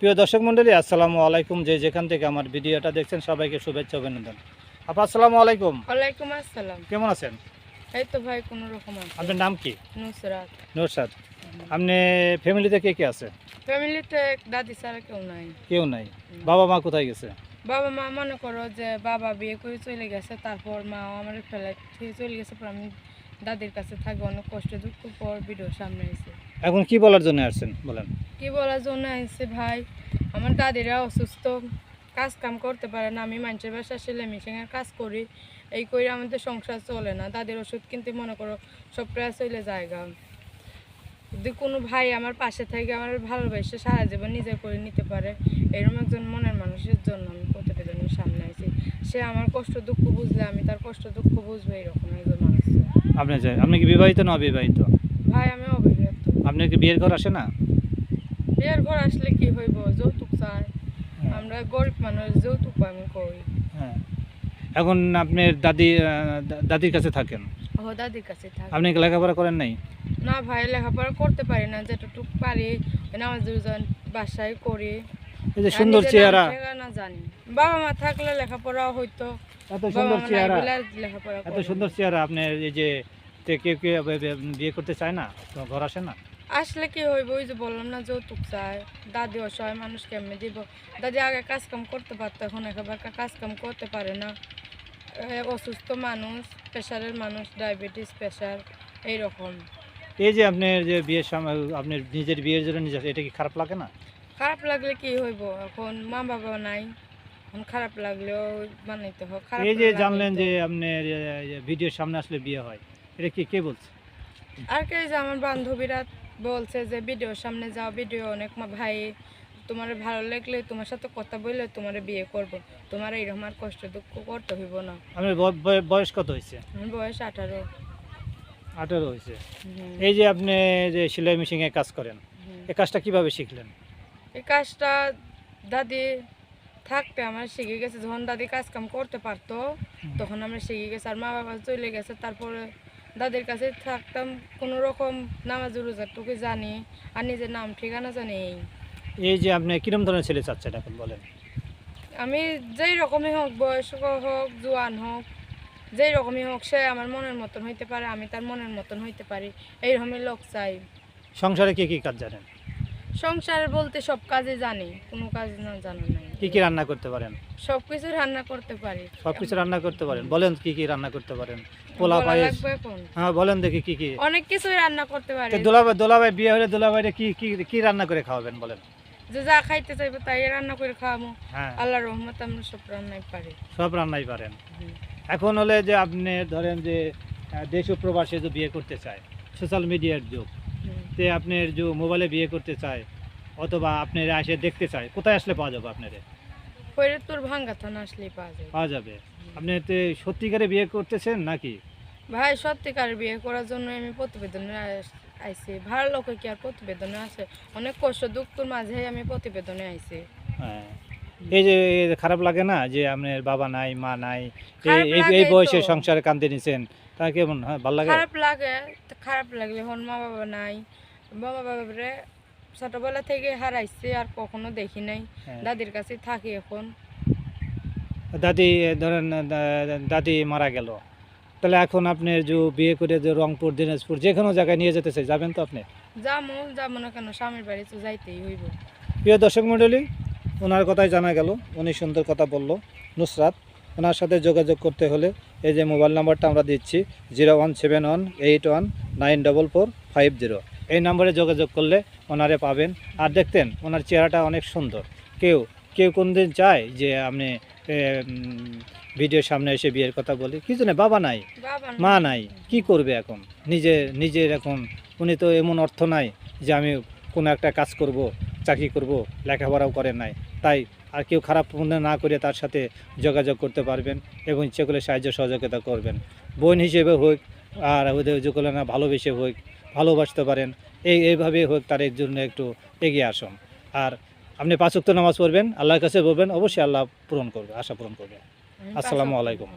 প্রিয় দর্শক মণ্ডলী আসসালামু আলাইকুম। যে যেখান থেকে আমার ভিডিওটা দেখছেন সবাইকে শুভেচ্ছা অভিনন্দন। আপা আসসালামু আলাইকুম। ওয়ালাইকুম আসসালাম। কেমন আছেন? এই তো ভাই কোনো রকম আছে। আপনার নাম কি? নুসরাত। নৌসাদ আপনি ফ্যামিলিতে কে কে আছে? ফ্যামিলিতে দাদি ছাড়া কেউ নাই। কেউ নাই। বাবা মা কোথায় গেছে? বাবা মা মনে করো যে বাবা বিয়ে করে চলে গেছে তারপর মা আমার ফেলে চলে গেছে পর আমি দাদির কাছে থাকি অনেক কষ্ট দুঃখ পর ভিডিও সামনে এসে এখন কি বলার জন্য আসছেন বলেন? কি বলার জন্য আসছে ভাই? আমার দাদিরা অসুস্থ কাজ কাম করতে পারে না। আমি মানুষের বাসা মিশিংয়ের কাজ করি এই করে আমাদের সংসার চলে না। দাদির ওষুধ কিনতে মনে করো সব প্রায় চলে জায়গা যদি কোনো ভাই আমার পাশে থেকে আমার ভালোবাসে সারা জীবন নিজে করে নিতে পারে। এরকম একজন মনের মানুষের জন্য আমি প্রতিবেদনের সামনে আছি সে আমার কষ্ট দুঃখ বুঝলে আমি তার কষ্ট দুঃখ বুঝব এরকম একজন মানুষ। আপনি আপনি কি বিবাহিত না অবিবাহিত? ভাই আমি অবিবাহিত। আপনি কি বিয়ের ঘর আসে না? বিয়ের ঘর আসলে কি হইব? যৌতুক চাই। আমরা গরিব মানুষ যৌতুক আমি কই? হ্যাঁ। এখন আপনার দাদি দাদির কাছে থাকেন? ও দাদির কাছে থাকি। আপনি লেখাপড়া করেন নাই? না ভাই লেখাপড়া করতে পারি না। যেটুকু পারি নামাজ দুজন বাসায় করি। এই যে সুন্দর চেহারা। ঠিকানা জানি। বাবা মা থাকলে লেখাপড়া হইতো। এত সুন্দর চেহারা। এত সুন্দর চেহারা। আপনার এই যে কেউ কেউ বিয়ে করতে চায় না? ঘর আসে না? আসলে কি হইব ওই যে বললাম না যৌতুক চাই। দাদি অসহায় মানুষ কেমনে দিব দাদি আগে কাজ কাম করতে পারতো এখন একেবারে কাজ কাম করতে পারে না। অসুস্থ মানুষ প্রেশারের মানুষ ডায়াবেটিস প্রেশার এইরকম। এই যে আপনার যে বিয়ের সময় আপনার নিজের বিয়ের জন্য নিজে এটা কি খারাপ লাগে না? খারাপ লাগলে কি হইব? এখন মা বাবা নাই। এখন খারাপ লাগলেও বানাইতে হয় খারাপ এই যে জানলেন যে আপনার ভিডিওর সামনে আসলে বিয়ে হয় এটা কি কে বলছে? আর কে যে আমার বান্ধবীরা বলছে যে ভিডিওর সামনে যাও ভিডিও অনেক মা ভাই তোমার ভালো লাগলে তোমার সাথে কথা বললে তোমার বিয়ে করব। তোমার এইরকম আর কষ্ট দুঃখ করতে হইব না। বয়- বয়স কত হয়েছে আমার বয়স আঠারো। আঠারো হয়েছে এই যে আপনি যে সেলাই মেশিনে কাজ করেন এই কাজটা কীভাবে শিখলেন? এই কাজটা দাদি থাকতে আমার শিখে গেছে। যখন দাদি কাজ কাম করতে পারতো তখন আমরা শিখে গেছি। আর মা বাবা চলে গেছে। তারপরে দাদির কাছে থাকতাম কোনো রকম নামাজ রোজারটুকু জানি আর নিজের নাম ঠিকানা জানি। এই এই যে আপনি কিরম ধরনের ছেলে চাচ্ছেন এখন বলেন? আমি যেই রকমই হোক বয়স্ক হোক জোয়ান হোক যেই রকমই হোক সে আমার মনের মতন হইতে পারে আমি তার মনের মতন হইতে পারি এইরকমই লোক চাই। সংসারে কি কি কাজ জানেন? সংসার বলতে সব কাজে জানি কোনো কাজ না জানা নাই। কি কি রান্না করতে পারেন? সবকিছু রান্না করতে পারি। সবকিছু রান্না করতে পারেন। বলেন কি কি রান্না করতে পারেন? পোলা পায়েস? হ্যাঁ বলেন দেখি কি কি। অনেক কিছুই রান্না করতে পারি। দোলাভাই দোলাভাই বিয়ে হলে দোলাভাইরে কি কি কি রান্না করে খাওয়াবেন বলেন? যে যা খাইতে চাইবে তাই রান্না করে খাওয়াবো। হ্যাঁ। আল্লাহ রহমত আমরা সব রান্নাই পারি। সব রান্নাই পারেন। এখন হলে যে আপনি ধরেন যে দেশ ও প্রবাসে যে বিয়ে করতে চায় সোশ্যাল মিডিয়ার যুগ তে আপনার যে মোবাইলে বিয়ে করতে চায় অথবা আপনারা এসে দেখতে চায়। কোথায় আসলে পাওয়া যাবে আপনাদের? ফরিদপুর ভাঙ্গা থানা আসলেই পাওয়া যায় পাওয়া যাবে। আপনি তে সত্যিকারে বিয়ে করতেছেন নাকি? ভাই সত্যিকার বিয়ে করার জন্য আমি প্রতিবেদনে আইছি। ভালো লোকে কি আর প্রতিবেদনে আছে? অনেক কষ্ট দুঃখের মাঝে আমি প্রতিবেদনে আইছি। হ্যাঁ। এই যে খারাপ লাগে না যে আপনার বাবা নাই মা নাই? এই- বয়সে সংসারে কান্দে নিছেন তা কেমন ভালো লাগে? খারাপ লাগে তো খারাপ লাগলে এখন মা বাবা নাই। বাবা বাবারে ছোটবেলা থেকে হারাইছে আর কখনো দেখি নাই। হ্যাঁ। দাদির কাছে থাকি এখন। দাদি ধরেন দাদি মারা গেল। তাহলে এখন আপনি যে বিয়ে করে যে রংপুর দিনাজপুর যে কোনো জায়গায় নিয়ে যেতে চাই যাবেন তো আপনি? যামো যাব না কেন স্বামীর বাড়ি তো যাইতেই হইব। প্রিয় দর্শক মণ্ডলী ওনার কথাই জানা গেল উনি সুন্দর কথা বলল নুসরাত। ওনার সাথে যোগাযোগ করতে হলে এই যে মোবাইল নাম্বারটা আমরা দিচ্ছি zero one seven one eight one nine double four five zero. এই নম্বরে যোগাযোগ করলে ওনারে পাবেন। আর দেখতেন ওনার চেহারাটা অনেক সুন্দর। কেউ কেউ কোন দিন চায় যে আপনি ভিডিওর সামনে এসে বিয়ের কথা বলি কিছু নেই বাবা নাই। মা নাই কি করবে এখন? নিজে নিজের এখন উনি তো এমন অর্থ নাই যে আমি কোনো একটা কাজ করব চাকরি করব লেখাপড়াও করে নাই। তাই আর কেউ খারাপ মনে না করে তার সাথে যোগাযোগ করতে পারবেন এবং ইচ্ছে করলে সাহায্য সহযোগিতা করবেন। বোন হিসেবে হোক আর ওদের যে করলে না ভালোবেসে হোক ভালোবাসতে পারেন। এই এইভাবে হোক তার এর জন্য একটু এগিয়ে আসুন। আর আপনি পাঁচক্ত নামাজ পড়বেন আল্লাহর কাছে বলবেন অবশ্যই আল্লাহ পূরণ করবে আশা পূরণ করবে। আসসালামু আলাইকুম।